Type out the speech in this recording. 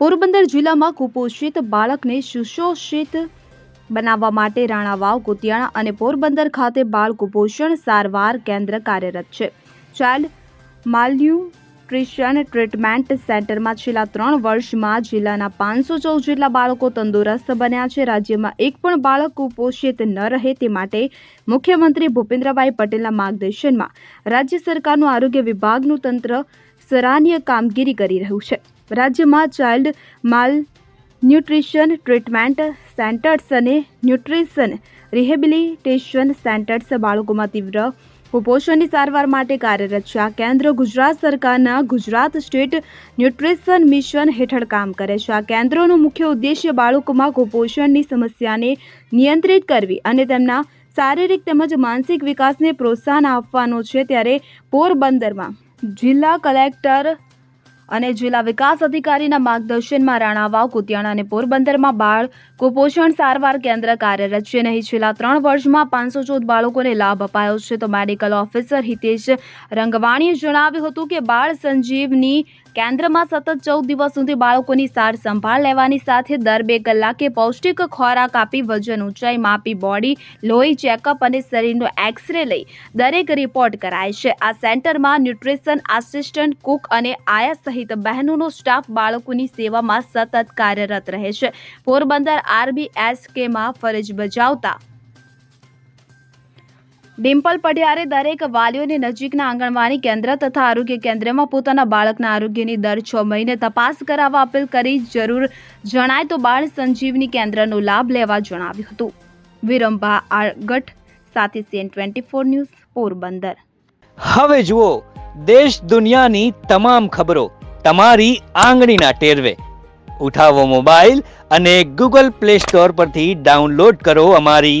પોરબંદર જિલ્લામાં કુપોષિત બાળકને સુશોષિત બનાવવા માટે રાણાવાવ કુતિયાણા અને પોરબંદર ખાતે બાળ કુપોષણ સારવાર કેન્દ્ર કાર્યરત છે. ચાઇલ્ડ માલ્યુટ્રિશન ટ્રીટમેન્ટ સેન્ટરમાં છેલ્લા ત્રણ વર્ષમાં જિલ્લાના પાંચસો ચૌદ જેટલા બાળકો તંદુરસ્ત બન્યા છે. રાજ્યમાં એક પણ બાળક કુપોષિત ન રહે તે માટે મુખ્યમંત્રી ભૂપેન્દ્રભાઈ પટેલના માર્ગદર્શનમાં રાજ્ય સરકારનું આરોગ્ય વિભાગનું તંત્ર સરાહનીય કામગીરી કરી રહ્યું છે. રાજ્યમાં child malnutrition treatment centres અને ન્યુટ્રિશન રિહેબિલિટેશન સેન્ટર્સ બાળકોમાં તીવ્ર કુપોષણની સારવાર માટે કાર્યરત છે. આ કેન્દ્ર ગુજરાત સરકારના ગુજરાત સ્ટેટ ન્યુટ્રિશન મિશન હેઠળ કામ કરે છે. આ કેન્દ્રનો મુખ્ય ઉદ્દેશ્ય બાળકોમાં કુપોષણની સમસ્યાને નિયંત્રિત કરવી અને તેમના શારીરિક તેમજ માનસિક વિકાસને પ્રોત્સાહન આપવાનો છે. ત્યારે પોરબંદરમાં જિલ્લા કલેક્ટર અને જિલ્લા વિકાસ અધિકારીના માર્ગદર્શનમાં રાણાવાવ, કુતિયાણા અને પોરબંદરમાં બાળ કુપોષણ સારવાર કેન્દ્ર કાર્યરત છે નહીં છેલ્લા ત્રણ વર્ષમાં પાંચસો ચૌદ બાળકોને લાભ અપાયો છે. તો મેડિકલ ઓફિસર હિતેશ રંગવાણીએ જણાવ્યું હતું કે બાળ સંજીવની કેન્દ્રમાં સતત ચૌદ દિવસ સુધી બાળકોની સાર સંભાળ લેવાની સાથે દર બે કલાકે પૌષ્ટિક ખોરાક આપી વજન ઊંચાઈ માપી બોડી, લોહી ચેકઅપ અને શરીરનો એક્સરે લઈ દરેક રિપોર્ટ કરાય છે. આ સેન્ટરમાં ન્યુટ્રિશન આસિસ્ટન્ટ, કુક અને આયા સહિત બહેનોનો સ્ટાફ બાળકોની સેવામાં સતત કાર્યરત રહે છે. પોરબંદર આરબીએસકેમાં ફરજ બજાવતા ડિમ્પલ પઢિયારે દરેક વાલીઓને નજીકના આંગણવાડી કેન્દ્ર તથા આરોગ્ય કેન્દ્રમાં પોતાના બાળકના આરોગ્યની દર છ મહિને તપાસ કરાવવા અપીલ કરી જરૂર જણાય તો બાળ સંજીવની કેન્દ્રનો લાભ લેવા જણાવ્યું હતું. વિરંભા આગઠ સાથે CN twenty four news, Porbandar. હવે જુઓ, દેશ દુનિયાની તમામ ખબરો તમારી આંગળીના ટેરવે. ઉઠાવો મોબાઈલ અને ગૂગલ પ્લે સ્ટોર પરથી ડાઉનલોડ કરો અમારી